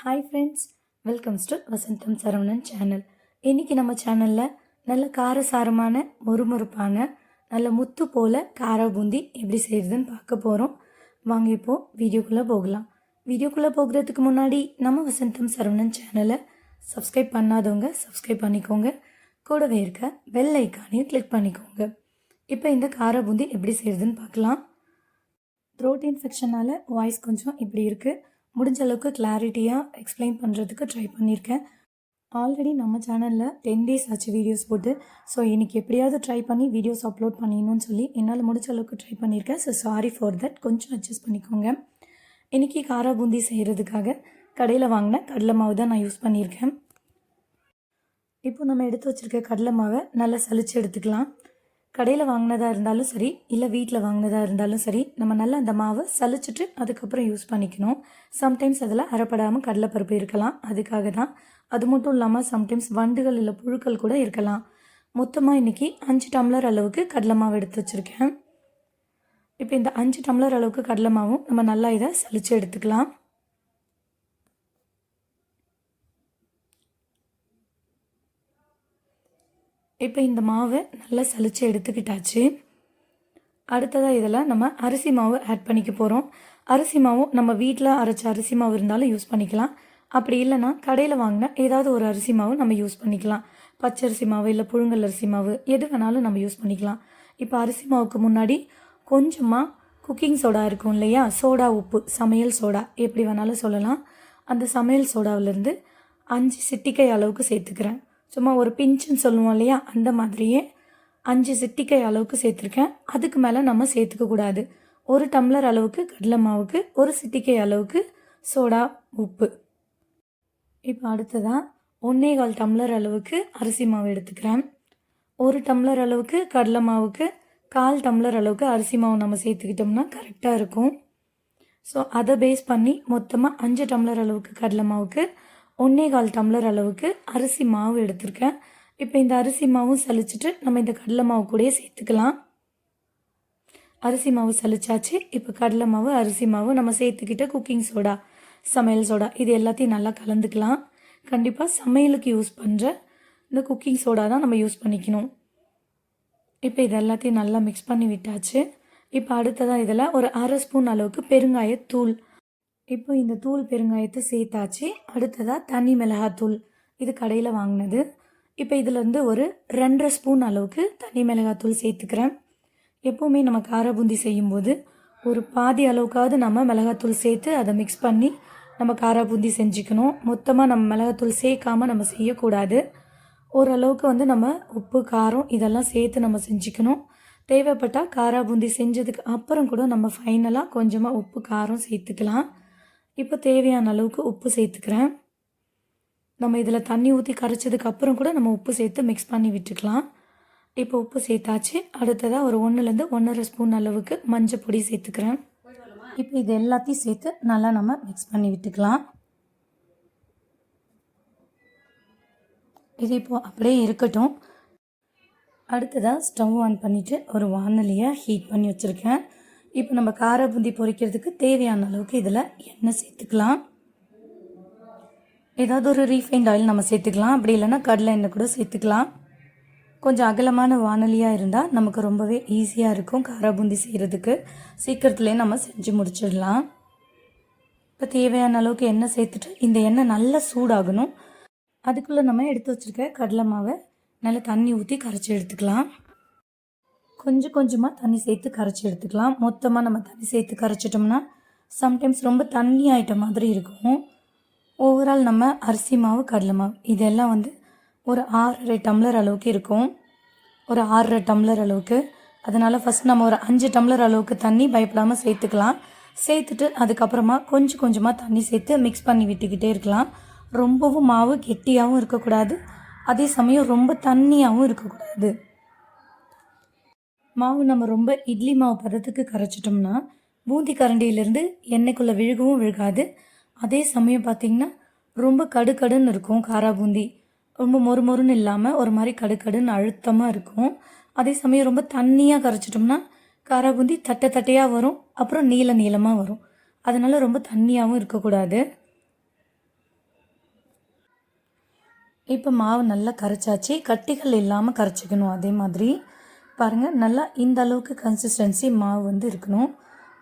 Hi friends welcomes to Vasantham Saravanan channel இன்றைக்கி நம்ம சேனலில் நல்ல காரசாரமான மொறுமொறுப்பான நல்ல முத்து போல் கார பூந்தி எப்படி செய்கிறதுன்னு பார்க்க போகிறோம் வாங்க இப்போது வீடியோக்குள்ளே போகலாம். வீடியோக்குள்ளே போகிறதுக்கு முன்னாடி நம்ம வசந்தம் சரவணன் சேனலை சப்ஸ்கிரைப் பண்ணாதவங்க சப்ஸ்கிரைப் பண்ணிக்கோங்க. கூடவே இருக்க பெல் ஐக்கானையும் கிளிக் பண்ணிக்கோங்க. இப்போ இந்த கார பூந்தி எப்படி செய்கிறதுன்னு பார்க்கலாம். த்ரோட் இன்ஃபெக்ஷனால் வாய்ஸ் கொஞ்சம் இப்படி இருக்குது முடிஞ்ச அளவுக்கு கிளாரிட்டியாக எக்ஸ்பிளைன் பண்ணுறதுக்கு ட்ரை பண்ணியிருக்கேன் ஆல்ரெடி நம்ம சேனலில் டென் டேஸ் ஆச்சு வீடியோஸ் போட்டு. ஸோ இன்றைக்கி எப்படியாவது ட்ரை பண்ணி வீடியோஸ் அப்லோட் பண்ணிடணும்னு சொல்லி என்னால் முடிஞ்ச அளவுக்கு ட்ரை பண்ணியிருக்கேன் ஸோ சாரி ஃபார் தட் கொஞ்சம் அட்ஜஸ்ட் பண்ணிக்கோங்க. இன்றைக்கி காரா பூந்தி செய்கிறதுக்காக கடையில் வாங்கின கடலை மாவு தான் நான் யூஸ் பண்ணியிருக்கேன் இப்போ நம்ம எடுத்து வச்சுருக்க கடலை மாவை நல்லா சளிச்சு எடுத்துக்கலாம். கடையில் வாங்கினதாக இருந்தாலும் சரி இல்லை வீட்டில் வாங்கினதாக இருந்தாலும் சரி நம்ம நல்லா அந்த மாவை சலிச்சிட்டு அதுக்கப்புறம் யூஸ் பண்ணிக்கணும். சம்டைம்ஸ் அதில் அரைப்படாமல் கடலைப்பருப்பு இருக்கலாம் அதுக்காக தான். அது மட்டும் இல்லாமல் சம்டைம்ஸ் வண்டுகள் இல்லை புழுக்கள் கூட இருக்கலாம். மொத்தமாக இன்றைக்கி அஞ்சு டம்ளர் அளவுக்கு கடலை மாவு எடுத்து வச்சுருக்கேன். இப்போ இந்த அஞ்சு டம்ளர் அளவுக்கு கடலை மாவும் நம்ம நல்லா இதை சலித்து எடுத்துக்கலாம். இப்போ இந்த மாவை நல்லா சலிச்சு எடுத்துக்கிட்டாச்சு. அடுத்ததாக இதில் நம்ம அரிசி மாவு ஆட் பண்ணிக்க போகிறோம் அரிசி மாவும் நம்ம வீட்டில் அரைச்ச அரிசி மாவு இருந்தாலும் யூஸ் பண்ணிக்கலாம். அப்படி இல்லைன்னா கடையில் வாங்கின ஏதாவது ஒரு அரிசி மாவு நம்ம யூஸ் பண்ணிக்கலாம். பச்சரிசி மாவு இல்லை புழுங்கல் அரிசி மாவு எது வேணாலும் நம்ம யூஸ் பண்ணிக்கலாம். இப்போ அரிசி மாவுக்கு முன்னாடி கொஞ்சமாக குக்கிங் சோடா இருக்கும் இல்லையா? சோடா உப்பு சமையல் சோடா எப்படி வேணாலும் சொல்லலாம். அந்த சமையல் சோடாவிலேருந்து அஞ்சு சிட்டிக்கை அளவுக்கு சேர்த்துக்கிறேன். சும்மா ஒரு பிஞ்சுன்னு சொல்லுவோம் இல்லையா? அந்த மாதிரியே அஞ்சு சிட்டிக்கை அளவுக்கு சேர்த்துருக்கேன். அதுக்கு மேலே நம்ம சேர்த்துக்கக்கூடாது ஒரு டம்ளர் அளவுக்கு கடலை மாவுக்கு ஒரு சிட்டிக்கை அளவுக்கு சோடா உப்பு. இப்போ அடுத்ததாக ஒன்றே கால் டம்ளர் அளவுக்கு அரிசி மாவு எடுத்துக்கிறேன். ஒரு டம்ளர் அளவுக்கு கடலை மாவுக்கு கால் டம்ளர் அளவுக்கு அரிசி மாவு நம்ம சேர்த்துக்கிட்டோம்னா கரெக்டாக இருக்கும். ஸோ அதை பேஸ் பண்ணி மொத்தமாக அஞ்சு டம்ளர் அளவுக்கு கடலை மாவுக்கு ஒன்றே கால் டம்ளர் அளவுக்கு அரிசி மாவு எடுத்திருக்கேன். இப்போ இந்த அரிசி மாவும் சலிச்சிட்டு நம்ம இந்த கடலை மாவு கூடயே சேர்த்துக்கலாம். அரிசி மாவு சலிச்சாச்சு இப்போ கடலை மாவு அரிசி மாவு நம்ம சேர்த்துக்கிட்ட குக்கிங் சோடா சமையல் சோடா இது எல்லாத்தையும் நல்லா கலந்துக்கலாம். கண்டிப்பாக சமையலுக்கு யூஸ் பண்ணுற இந்த குக்கிங் சோடா தான் நம்ம யூஸ் பண்ணிக்கணும். இப்போ இது எல்லாத்தையும் நல்லா மிக்ஸ் பண்ணி விட்டாச்சு. இப்போ அடுத்ததாக இதில் ஒரு அரை ஸ்பூன் அளவுக்கு பெருங்காயத்தூள் இப்போ இந்த தூள் பெருங்காயத்தை சேர்த்தாச்சு. அடுத்ததாக தனி மிளகாத்தூள். இது கடையில் வாங்கினது. இப்போ இதில் வந்து ஒரு ரெண்டரை ஸ்பூன் அளவுக்கு தனி மிளகாத்தூள் சேர்த்துக்கிறேன். எப்போவுமே நம்ம கார பூந்தி செய்யும்போது ஒரு பாதி அளவுக்காவது நம்ம மிளகாத்தூள் சேர்த்து அதை மிக்ஸ் பண்ணி நம்ம காரா பூந்தி செஞ்சுக்கணும். மொத்தமாக நம்ம மிளகாத்தூள் சேர்க்காமல் நம்ம செய்யக்கூடாது. ஓரளவுக்கு வந்து நம்ம உப்பு காரம் இதெல்லாம் சேர்த்து நம்ம செஞ்சுக்கணும். தேவைப்பட்டால் காரா பூந்தி செஞ்சதுக்கு அப்புறம் கூட நம்ம ஃபைனலாக கொஞ்சமாக உப்பு காரம் சேர்த்துக்கலாம். இப்போ தேவையான அளவுக்கு உப்பு சேர்த்துக்கிறேன். நம்ம இதில் தண்ணி ஊற்றி கரைச்சதுக்கு அப்புறம் கூட நம்ம உப்பு சேர்த்து மிக்ஸ் பண்ணி விட்டுக்கலாம். இப்போ உப்பு சேர்த்தாச்சு. அடுத்ததாக ஒரு ஒன்றுலேருந்து ஒன்றரை ஸ்பூன் அளவுக்கு மஞ்சள் பொடி சேர்த்துக்கிறேன். இப்போ இது எல்லாத்தையும் சேர்த்து நல்லா நம்ம மிக்ஸ் பண்ணி விட்டுக்கலாம். இது இப்போது அப்படியே இருக்கட்டும். அடுத்ததாக ஸ்டவ் ஆன் பண்ணிவிட்டு ஒரு வானலியை ஹீட் பண்ணி வச்சுருக்கேன். இப்போ நம்ம கார பூந்தி பொரிக்கிறதுக்கு தேவையான அளவுக்கு இதில் எண்ணெய் சேர்த்துக்கலாம். ஏதாவது ஒரு ரீஃபைண்ட் ஆயில் நம்ம சேர்த்துக்கலாம். அப்படி இல்லைன்னா கடலை எண்ணெய் கூட சேர்த்துக்கலாம். கொஞ்சம் அகலமான வானொலியாக இருந்தால் நமக்கு ரொம்பவே ஈஸியாக இருக்கும் கார பூந்தி செய்கிறதுக்கு சீக்கிரத்துலேயே நம்ம செஞ்சு முடிச்சிடலாம். இப்போ தேவையான அளவுக்கு எண்ணெய் சேர்த்துட்டு இந்த எண்ணெய் நல்லா சூடாகணும். அதுக்குள்ளே நம்ம எடுத்து வச்சுருக்க கடலை மாவை நல்லா தண்ணி ஊற்றி கரைச்சி எடுத்துக்கலாம். கொஞ்சம் கொஞ்சமாக தண்ணி சேர்த்து கரைச்சி எடுத்துக்கலாம். மொத்தமாக நம்ம தண்ணி சேர்த்து கரைச்சிட்டோம்னா சம்டைம்ஸ் ரொம்ப தண்ணி ஆகிட்ட மாதிரி இருக்கும். ஓவரால் நம்ம அரிசி மாவு கடலை மாவு இதெல்லாம் வந்து ஒரு ஆறரை டம்ளர் அளவுக்கு இருக்கும். ஒரு ஆறரை டம்ளர் அளவுக்கு. அதனால் ஃபஸ்ட் நம்ம ஒரு அஞ்சு டம்ளர் அளவுக்கு தண்ணி பயப்படாமல் சேர்த்துக்கலாம். சேர்த்துட்டு அதுக்கப்புறமா கொஞ்சம் கொஞ்சமாக தண்ணி சேர்த்து மிக்ஸ் பண்ணி விட்டுக்கிட்டே இருக்கலாம். ரொம்பவும் மாவு கெட்டியாகவும் இருக்கக்கூடாது. அதே சமயம் ரொம்ப தண்ணியாகவும் இருக்கக்கூடாது. மாவு நம்ம ரொம்ப இட்லி மாவு பதத்துக்கு கரைச்சிட்டோம்னா பூந்தி கரண்டியிலேருந்து எண்ணெய்க்குள்ளே விழுகவும் விழுகாது. அதே சமயம் பார்த்திங்கன்னா ரொம்ப கடுக்கடுன்னு இருக்கும் காரா பூந்தி. ரொம்ப மொறு மொறுன்னு இல்லாமல் ஒரு மாதிரி கடுக்கடுன்னு அழுத்தமாக இருக்கும். அதே சமயம் ரொம்ப தண்ணியாக கரைச்சிட்டோம்னா காரா பூந்தி தட்டை தட்டையாக வரும் அப்புறம் நீள நீளமாக வரும். அதனால் ரொம்ப தண்ணியாகவும் இருக்கக்கூடாது. இப்போ மாவு நல்லா கரைச்சாச்சு. கட்டிகள் இல்லாமல் கரைச்சிக்கணும் அதே மாதிரி. பாருங்கள் நல்லா இந்த அளவுக்கு கன்சிஸ்டன்சி மாவு வந்து இருக்கணும்.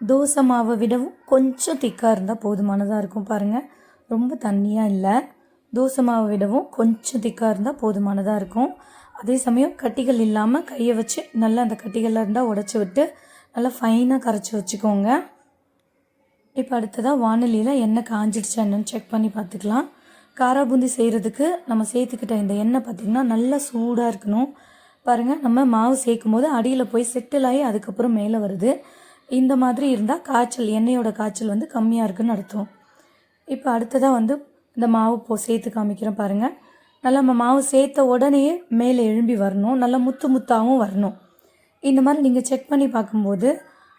தோசை மாவை விடவும் கொஞ்சம் திக்காக இருந்தால் போதுமானதாக இருக்கும் பாருங்கள் ரொம்ப தண்ணியாக இல்லை. தோசை மாவை விடவும் கொஞ்சம் திக்காக இருந்தால் போதுமானதாக இருக்கும். அதே சமயம் கட்டிகள் இல்லாமல் கையை வச்சு நல்லா அந்த கட்டிகளில் இருந்தால் உடச்சி விட்டு நல்லா ஃபைனாக கரைச்சி வச்சுக்கோங்க. இப்போ அடுத்ததாக வானொலியில் எண்ணெய் காஞ்சிடுச்சா என்னன்னு செக் பண்ணி பார்த்துக்கலாம். காரா பூந்தி செய்கிறதுக்கு நம்ம சேர்த்துக்கிட்ட இந்த எண்ணெய் பார்த்திங்கன்னா நல்லா சூடாக இருக்கணும். பாருங்கள் நம்ம மாவு சேர்க்கும் போது அடியில் போய் செட்டில் ஆகி அதுக்கப்புறம் மேலே வருது. இந்த மாதிரி இருந்தால் காய்ச்சல் எண்ணெயோட காய்ச்சல் வந்து கம்மியாக இருக்குன்னு அர்த்தம். இப்போ அடுத்ததாக வந்து இந்த மாவு போ சேர்த்து காமிக்கிறேன் பாருங்கள் நல்லா நம்ம மாவு சேர்த்த உடனேயே மேலே எழும்பி வரணும். நல்லா முத்து முத்தாகவும் வரணும். இந்த மாதிரி நீங்கள் செக் பண்ணி பார்க்கும்போது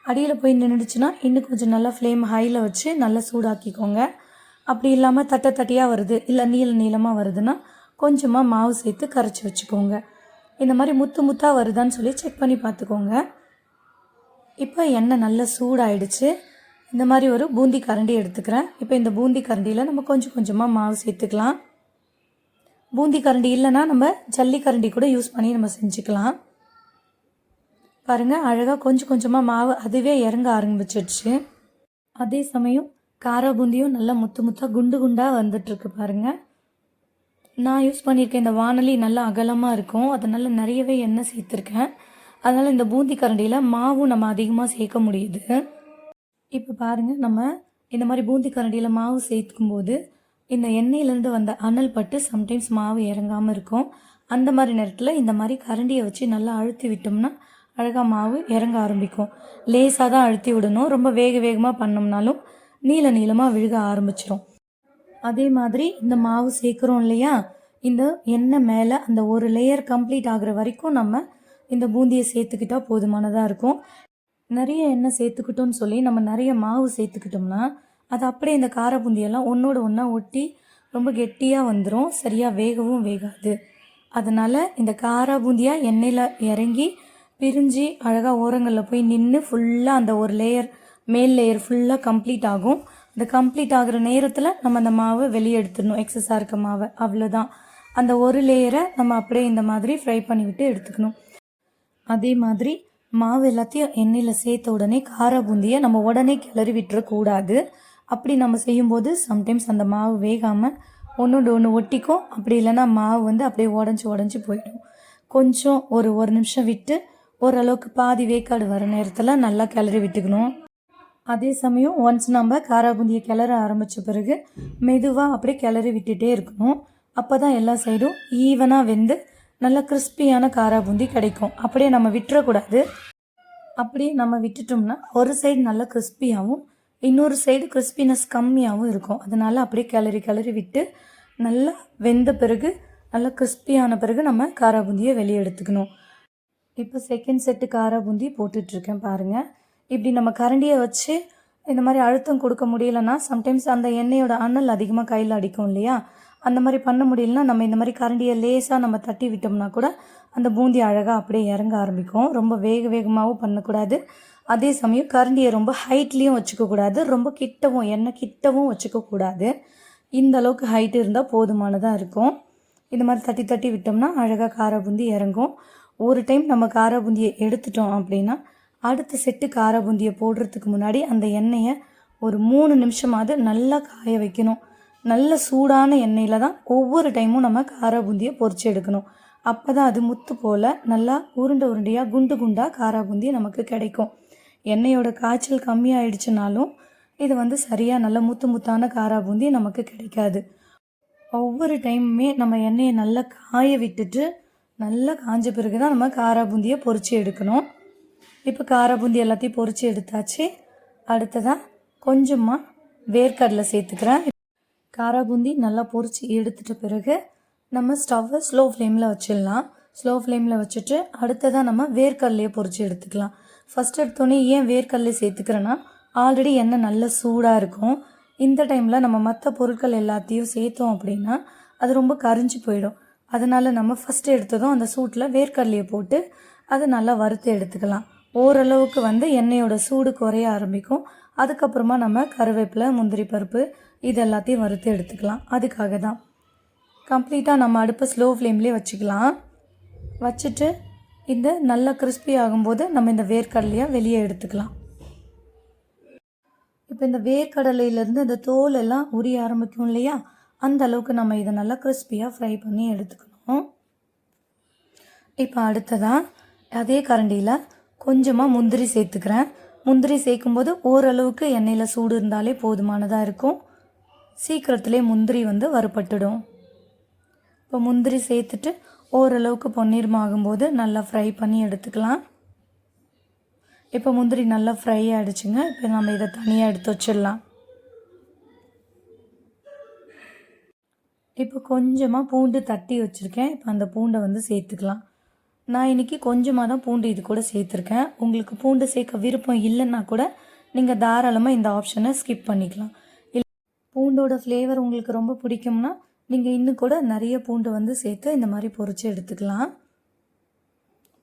அடியில் போய் நின்றுச்சுன்னா இன்னும் கொஞ்சம் நல்லா ஃப்ளேம் ஹையில் வச்சு நல்லா சூடாக்கிக்கோங்க. அப்படி இல்லாமல் தட்டை தட்டியாக வருது. இல்லை நீள நீளமாக வருதுன்னா கொஞ்சமாக மாவு சேர்த்து கரைச்சி வச்சுக்கோங்க. இந்த மாதிரி முத்து முத்தாக வருதான்னு சொல்லி செக் பண்ணி பார்த்துக்கோங்க. இப்போ எண்ணெய் நல்லா சூடாயிடுச்சு. இந்த மாதிரி ஒரு பூந்தி கரண்டி எடுத்துக்கிறேன். இப்போ இந்த பூந்தி கரண்டியில் நம்ம கொஞ்சம் கொஞ்சமாக மாவு சேர்த்துக்கலாம். பூந்தி கரண்டி இல்லைன்னா நம்ம ஜல்லி கரண்டி கூட யூஸ் பண்ணி நம்ம செஞ்சுக்கலாம். பாருங்கள் அழகாக கொஞ்சம் கொஞ்சமாக மாவு அதுவே இறங்க ஆரம்பிச்சிடுச்சு. அதே சமயம் காரா பூந்தியும் நல்லா முத்து முத்தாக குண்டு குண்டாக வந்துட்டுருக்கு பாருங்கள் நான் யூஸ் பண்ணியிருக்க இந்த வானொலி நல்லா அகலமாக இருக்கும். அதனால் நிறையவே எண்ணெய் சேர்த்துருக்கேன். அதனால் இந்த பூந்தி கரண்டியில் மாவும் நம்ம அதிகமாக சேர்க்க முடியுது. இப்போ பாருங்கள் நம்ம இந்த மாதிரி பூந்தி கரண்டியில் மாவு சேர்த்துக்கும் போது இந்த எண்ணெயிலேருந்து வந்த அனல் பட்டு சம்டைம்ஸ் மாவு இறங்காமல் இருக்கும். அந்த மாதிரி நேரத்தில் இந்த மாதிரி கரண்டியை வச்சு நல்லா அழுத்தி விட்டோம்னா அழகாக மாவு இறங்க ஆரம்பிக்கும். லேசாக தான் அழுத்தி விடணும். ரொம்ப வேக வேகமாக பண்ணோம்னாலும் நீள நீளமாக விழுக ஆரம்பிச்சிடும் அதே மாதிரி இந்த மாவு சேர்க்குறோம் இல்லையா? இந்த எண்ணெய் மேலே அந்த ஒரு லேயர் கம்ப்ளீட் ஆகுற வரைக்கும் நம்ம இந்த பூந்தியை சேர்த்துக்கிட்டா போதுமானதாக இருக்கும். நிறைய எண்ணெய் சேர்த்துக்கிட்டோம்னு சொல்லி நம்ம நிறைய மாவு சேர்த்துக்கிட்டோம்னா அது அப்படியே இந்த கார பூந்தியெல்லாம் ஒன்றோட ஒன்றா ஒட்டி ரொம்ப கெட்டியாக வந்துடும் சரியாக வேகவும் வேகாது. அதனால் இந்த காரா பூந்தியாக எண்ணெயில் இறங்கி பிரிஞ்சு அழகாக ஓரங்களில் போய் நின்று ஃபுல்லாக அந்த ஒரு லேயர் மேல் லேயர் ஃபுல்லாக கம்ப்ளீட் ஆகும். இந்த கம்ப்ளீட் ஆகிற நேரத்தில் நம்ம அந்த மாவை வெளியே எடுத்துடணும். எக்ஸஸாக இருக்க மாவை. அவ்வளோதான் அந்த ஒரு லேயரை நம்ம அப்படியே இந்த மாதிரி ஃப்ரை பண்ணிவிட்டு எடுத்துக்கணும். அதே மாதிரி மாவு எல்லாத்தையும் எண்ணெயில் சேர்த்த உடனே கார பூந்தியை நம்ம உடனே கிளறி விட்டுறக்கூடாது அப்படி நம்ம செய்யும்போது சம்டைம்ஸ் அந்த மாவு வேகாமல் ஒன்று ஒன்று ஒட்டிக்கும் அப்படி இல்லைன்னா மாவு வந்து அப்படியே உடஞ்சி உடஞ்சி போயிடும். கொஞ்சம் ஒரு ஒரு நிமிஷம் விட்டு ஓரளவுக்கு பாதி வேக்காடு வர நேரத்தில் நல்லா கிளறி விட்டுக்கணும். அதே சமயம் ஒன்ஸ் நம்ம காராபூந்தியை கிளற ஆரம்பித்த பிறகு மெதுவாக அப்படியே கிளறி விட்டுட்டே இருக்கணும். அப்போ தான் எல்லா சைடும் ஈவனாக வெந்து நல்ல கிறிஸ்பியான காராபூந்தி கிடைக்கும். அப்படியே நம்ம விட்டுறக்கூடாது. அப்படியே நம்ம விட்டுட்டோம்னா ஒரு சைடு நல்லா கிறிஸ்பியாகவும் இன்னொரு சைடு கிறிஸ்பினஸ் கம்மியாகவும் இருக்கும். அதனால் அப்படியே கிளறி கிளறி விட்டு நல்லா வெந்த பிறகு நல்லா கிறிஸ்பியான பிறகு நம்ம காராபூந்தியை வெளியே எடுத்துக்கணும். இப்போ செகண்ட் செட்டு காரா பூந்தி போட்டுட்ருக்கேன் பாருங்கள் இப்படி நம்ம கரண்டியை வச்சு இந்த மாதிரி அழுத்தம் கொடுக்க முடியலன்னா சம்டைம்ஸ் அந்த எண்ணெயோட அனல் அதிகமாக கையில் அடிக்கும் இல்லையா? அந்த மாதிரி பண்ண முடியலன்னா நம்ம இந்த மாதிரி கரண்டியை லேசாக நம்ம தட்டி விட்டோம்னா கூட அந்த பூந்தி அழகாக அப்படியே இறங்க ஆரம்பிக்கும். ரொம்ப வேக வேகமாகவும் பண்ணக்கூடாது. அதே சமயம் கரண்டியை ரொம்ப ஹைட்லேயும் வச்சுக்கக்கூடாது ரொம்ப கிட்டவும் எண்ணெய் கிட்டவும் வச்சுக்கக்கூடாது இந்த அளவுக்கு ஹைட் இருந்தால் போதுமானதாக இருக்கும். இந்த மாதிரி தட்டி தட்டி விட்டோம்னா அழகாக கார பூந்தி இறங்கும். ஒரு டைம் நம்ம கார பூந்தியை எடுத்துட்டோம் அப்படின்னா அடுத்த செட்டு கார பூந்தியை போடுறதுக்கு முன்னாடி அந்த எண்ணெயை ஒரு மூணு நிமிஷமாவது நல்லா காய வைக்கணும். நல்ல சூடான எண்ணெயில் தான் ஒவ்வொரு டைமும் நம்ம கார பூந்தியை பொறிச்சு எடுக்கணும். அப்போ தான் அது முத்து போல் நல்லா உருண்டை உருண்டையாக குண்டு குண்டாக காரா பூந்தி நமக்கு கிடைக்கும். எண்ணெயோட காய்ச்சல் கம்மியாயிடுச்சுனாலும் இது வந்து சரியாக நல்ல முத்து முத்தான காரா பூந்தி நமக்கு கிடைக்காது. ஒவ்வொரு டைமுமே நம்ம எண்ணெயை நல்லா காய விட்டுட்டு நல்லா காஞ்ச பிறகு தான் நம்ம காரா பூந்தியை பொறிச்சு எடுக்கணும். இப்போ கார பூந்தி எல்லாத்தையும் பொறிச்சு எடுத்தாச்சு. அடுத்ததாக கொஞ்சமாக வேர்க்கடலை சேர்த்துக்கிறேன். காரா பூந்தி நல்லா பொறிச்சு எடுத்துட்ட பிறகு நம்ம ஸ்டவ்வை ஸ்லோ ஃப்ளேமில் வச்சிடலாம். ஸ்லோ ஃப்ளேமில் வச்சுட்டு அடுத்ததாக நம்ம வேர்க்கடலையை பொறிச்சு எடுத்துக்கலாம். ஃபஸ்ட் எடுத்தோடனே ஏன் வேர்க்கடலை சேர்த்துக்கிறேன்னா ஆல்ரெடி எண்ணெய் நல்ல சூடாக இருக்கும். இந்த டைமில் நம்ம மற்ற பொருட்கள் எல்லாத்தையும் சேர்த்தோம் அப்படின்னா அது ரொம்ப கரிஞ்சு போயிடும். அதனால் நம்ம ஃபஸ்ட்டு எடுத்ததும் அந்த சூட்டில் வேர்க்கடலையை போட்டு அதை நல்லா வறுத்து எடுத்துக்கலாம். ஓரளவுக்கு வந்து எண்ணெயோட சூடு குறைய ஆரம்பிக்கும். அதுக்கப்புறமா நம்ம கருவேப்பிலை முந்திரி பருப்பு இது எல்லாத்தையும் வறுத்து எடுத்துக்கலாம். அதுக்காக தான். கம்ப்ளீட்டாக நம்ம அடுப்பை ஸ்லோ ஃப்ளேம்லேயே வச்சுக்கலாம். வச்சுட்டு இந்த நல்லா கிறிஸ்பி ஆகும்போது நம்ம இந்த வேர்க்கடலையை வெளியே எடுத்துக்கலாம். இப்போ இந்த வேர்க்கடலையிலேருந்து இந்த தோல் எல்லாம் உரிய ஆரம்பிக்கும் இல்லையா? அந்த அளவுக்கு நம்ம இதை நல்லா கிறிஸ்பியாக ஃப்ரை பண்ணி எடுத்துக்கணும். இப்போ அடுத்ததாக அதே கரண்டியில் கொஞ்சமாக முந்திரி சேர்த்துக்கிறேன். முந்திரி சேர்க்கும்போது ஓரளவுக்கு எண்ணெயில் சூடு இருந்தாலே போதுமானதாக இருக்கும். சீக்கிரத்திலே முந்திரி வந்து வறுபட்டுடும். இப்போ முந்திரி சேர்த்துட்டு ஓரளவுக்கு பொன்னிறமாகும்போது நல்லா ஃப்ரை பண்ணி எடுத்துக்கலாம். இப்போ முந்திரி நல்லா ஃப்ரை ஆகிடுச்சுங்க இப்போ நம்ம இதை தனியாக எடுத்து வச்சிடலாம். இப்போ கொஞ்சமாக பூண்டு தட்டி வச்சுருக்கேன். இப்போ அந்த பூண்டை வந்து சேர்த்துக்கலாம். நான் இன்றைக்கி கொஞ்சமாக தான் பூண்டு இது கூட சேர்த்துருக்கேன். உங்களுக்கு பூண்டு சேர்க்க விருப்பம் இல்லைன்னா கூட நீங்கள் தாராளமாக இந்த ஆப்ஷனை ஸ்கிப் பண்ணிக்கலாம். இல்லை பூண்டோட ஃப்ளேவர் உங்களுக்கு ரொம்ப பிடிக்கும்னா நீங்கள் இன்னும் கூட நிறைய பூண்டு வந்து சேர்த்து இந்த மாதிரி பொரித்து எடுத்துக்கலாம்.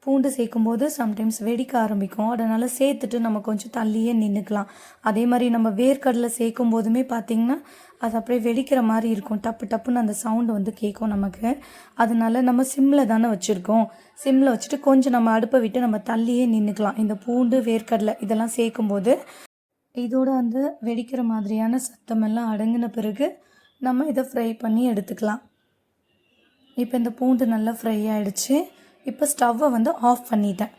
பூண்டு சேர்க்கும்போது சம்டைம்ஸ் வெடிக்க ஆரம்பிக்கும். அதனால் சேர்த்துட்டு நம்ம கொஞ்சம் தள்ளியே நின்றுக்கலாம் அதே மாதிரி நம்ம வேர்க்கடலை சேர்க்கும் போதுமே பார்த்திங்கன்னா அது அப்படியே வெடிக்கிற மாதிரி இருக்கும். டப்பு டப்புன்னு அந்த சவுண்டு வந்து கேட்கும் நமக்கு. அதனால நம்ம சிம்மில் தானே வச்சுருக்கோம். சிம்மில் வச்சுட்டு கொஞ்சம் நம்ம அடுப்பை விட்டு நம்ம தள்ளியே நின்றுக்கலாம் இந்த பூண்டு வேர்க்கடலை இதெல்லாம் சேர்க்கும்போது இதோட அந்த வெடிக்கிற மாதிரியான சத்தமெல்லாம் அடங்கின பிறகு நம்ம இதை ஃப்ரை பண்ணி எடுத்துக்கலாம். இப்போ இந்த பூண்டு நல்லா ஃப்ரை ஆகிடுச்சு இப்போ ஸ்டவ்வை வந்து ஆஃப் பண்ணிட்டேன்.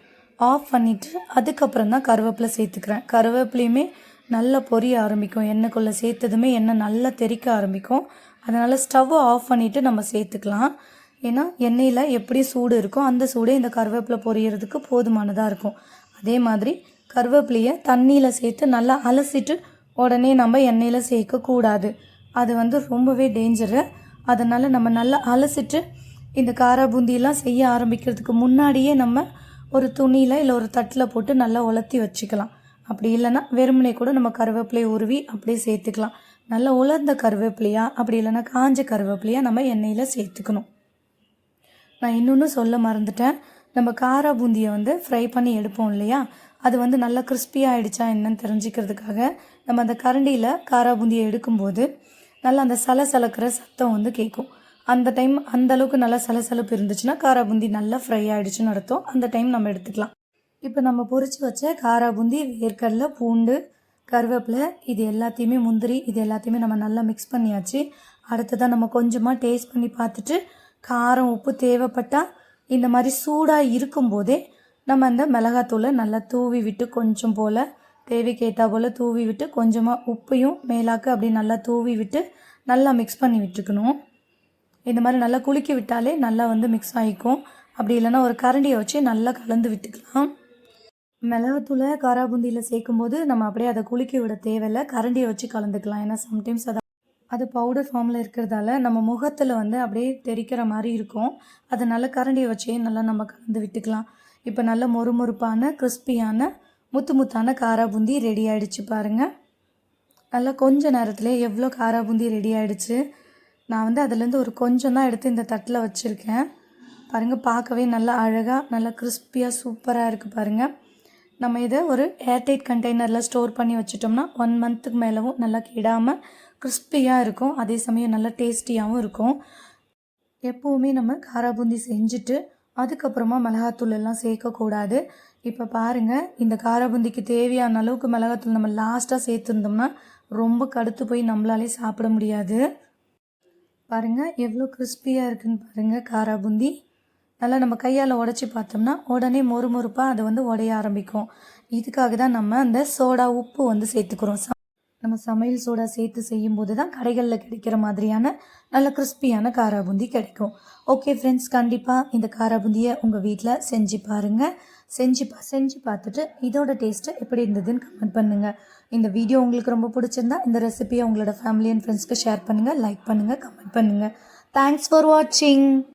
ஆஃப் பண்ணிவிட்டு அதுக்கப்புறம் தான் கருவேப்பிலை சேர்த்துக்கிறேன். கருவேப்பிலையுமே நல்லா பொரிய ஆரம்பிக்கும். எண்ணெய்க்குள்ளே சேர்த்ததுமே எண்ணெய் நல்லா தெறிக்க ஆரம்பிக்கும். அதனால் ஸ்டவ்வை ஆஃப் பண்ணிவிட்டு நம்ம சேர்த்துக்கலாம். ஏன்னா எண்ணெயில் எப்படி சூடு இருக்கோ அந்த சூடே இந்த கருவேப்பிலை பொரியறதுக்கு போதுமானதாக இருக்கும். அதே மாதிரி கருவேப்பிலையை தண்ணியில் சேர்த்து நல்லா அலசிட்டு உடனே நம்ம எண்ணெயில் சேர்க்கக்கூடாது. அது வந்து ரொம்பவே டேஞ்சரு அதனால் நம்ம நல்லா அலசிட்டு இந்த காரா பூந்தியெல்லாம் செய்ய ஆரம்பிக்கிறதுக்கு முன்னாடியே நம்ம ஒரு துணியில் இல்லை ஒரு தட்டில் போட்டு நல்லா உலர்த்தி வச்சுக்கலாம். அப்படி இல்லைன்னா வெறுமனே கூட நம்ம கருவேப்பிலையை உருவி அப்படியே சேர்த்துக்கலாம். நல்லா உலர்ந்த கருவேப்பிலையா அப்படி இல்லைன்னா காஞ்ச கருவேப்பிலையா நம்ம எண்ணெயில் சேர்த்துக்கணும். நான் இன்னொன்று சொல்ல மறந்துட்டேன். நம்ம காரா பூந்தியை வந்து ஃப்ரை பண்ணி எடுப்போம் இல்லையா? அது வந்து நல்லா கிறிஸ்பியாக ஆகிடுச்சா என்னன்னு தெரிஞ்சுக்கிறதுக்காக நம்ம அந்த கரண்டியில் காரா பூந்தியை எடுக்கும்போது நல்லா அந்த சலசலக்கிற சத்தம் வந்து கேட்கும். அந்த டைம் அந்த அளவுக்கு நல்லா சலசலப்பு இருந்துச்சுன்னா காரா பூந்தி நல்லா ஃப்ரை ஆகிடுச்சுன்னு அர்த்தம். அந்த டைம் நம்ம எடுத்துக்கலாம். இப்போ நம்ம பொறிச்சு வச்ச காரா பூந்தி வேர்க்கடலை பூண்டு கருவேப்பிலை இது எல்லாத்தையுமே முந்திரி இது எல்லாத்தையுமே நம்ம நல்லா மிக்ஸ் பண்ணியாச்சு. அடுத்ததாக நம்ம கொஞ்சமாக டேஸ்ட் பண்ணி பார்த்துட்டு காரம் உப்பு தேவைப்பட்டால் இந்த மாதிரி சூடாக இருக்கும்போதே நம்ம அந்த மிளகாத்தூளை நல்லா தூவி விட்டு கொஞ்சம் போல் தேவைக்கேற்றா போல் தூவி விட்டு கொஞ்சமாக உப்பையும் மேலாக்க அப்படி நல்லா தூவி விட்டு நல்லா மிக்ஸ் பண்ணி விட்டுக்கணும் இந்த மாதிரி நல்லா குலுக்கி விட்டாலே நல்லா வந்து மிக்ஸ் ஆகிக்கும். அப்படி இல்லைன்னா ஒரு கரண்டியை வச்சு நல்லா கலந்து விட்டுக்கலாம். மிளகாத்தூளை காராபூந்தியில் சேர்க்கும்போது நம்ம அப்படியே அதை குலுக்கி விட தேவையில்லை. கரண்டியை வச்சு கலந்துக்கலாம். ஏன்னா சம்டைம்ஸ் அதை அது பவுடர் ஃபார்மில் இருக்கிறதால நம்ம முகத்தில் வந்து அப்படியே தெரிக்கிற மாதிரி இருக்கும். அதை நல்லா கரண்டியை வச்சே நல்லா நம்ம கலந்து விட்டுக்கலாம். இப்போ நல்ல மொறுமொறுப்பான கிறிஸ்பியான முத்து முத்தான காரா பூந்தி ரெடி ஆகிடுச்சு பாருங்கள் நல்லா கொஞ்ச நேரத்தில் எவ்வளோ காரா பூந்தி ரெடி ஆகிடுச்சு நான் வந்து அதுலேருந்து ஒரு கொஞ்சம் தான் எடுத்து இந்த தட்டில் வச்சுருக்கேன். பாருங்கள் பார்க்கவே நல்லா அழகாக நல்லா கிறிஸ்பியாக சூப்பராக இருக்குது பாருங்கள் நம்ம இதை ஒரு ஏர்டைட் கண்டெய்னரில் ஸ்டோர் பண்ணி வச்சுட்டோம்னா ஒன் மந்த்துக்கு மேலவும் நல்லா கெடாமல் கிறிஸ்பியாக இருக்கும். அதே சமயம் நல்லா டேஸ்டியாகவும் இருக்கும். எப்போவுமே நம்ம காராபூந்தி செஞ்சுட்டு அதுக்கப்புறமா மிளகாத்தூள் எல்லாம் சேர்க்கக்கூடாது. இப்போ பாருங்கள் இந்த காராபூந்திக்கு தேவையான அளவுக்கு மிளகாத்தூள் நம்ம லாஸ்ட்டாக சேர்த்துருந்தோம்னா ரொம்ப கடுத்து போய் நம்மளாலே சாப்பிட முடியாது. பாருங்கள் எவ்வளோ கிறிஸ்பியாக இருக்குதுன்னு பாருங்கள் காரா பூந்தி. நல்லா நம்ம கையால் உடச்சி பார்த்தோம்னா உடனே மொறு மொறுப்பாக அதை வந்து உடைய ஆரம்பிக்கும். இதுக்காக தான் நம்ம அந்த சோடா உப்பு வந்து சேர்த்துக்கிறோம். நம்ம சமையல் சோடா சேர்த்து செய்யும்போது தான் கடைகளில் கிடைக்கிற மாதிரியான நல்ல கிறிஸ்பியான காராபுந்தி கிடைக்கும். ஓகே ஃப்ரெண்ட்ஸ் கண்டிப்பாக இந்த காராபுந்தியை உங்கள் வீட்டில் செஞ்சு பாருங்கள் செஞ்சு பா செஞ்சு பார்த்துட்டு இதோட டேஸ்ட்டு எப்படி இருந்ததுன்னு கமெண்ட் பண்ணுங்கள் இந்த வீடியோ உங்களுக்கு ரொம்ப பிடிச்சிருந்தா இந்த ரெசிபியை உங்களோட ஃபேமிலி அண்ட் ஃப்ரெண்ட்ஸ்க்கு ஷேர் பண்ணுங்கள் லைக் பண்ணுங்கள் கமெண்ட் பண்ணுங்கள் தேங்க்ஸ் ஃபார் வாட்சிங்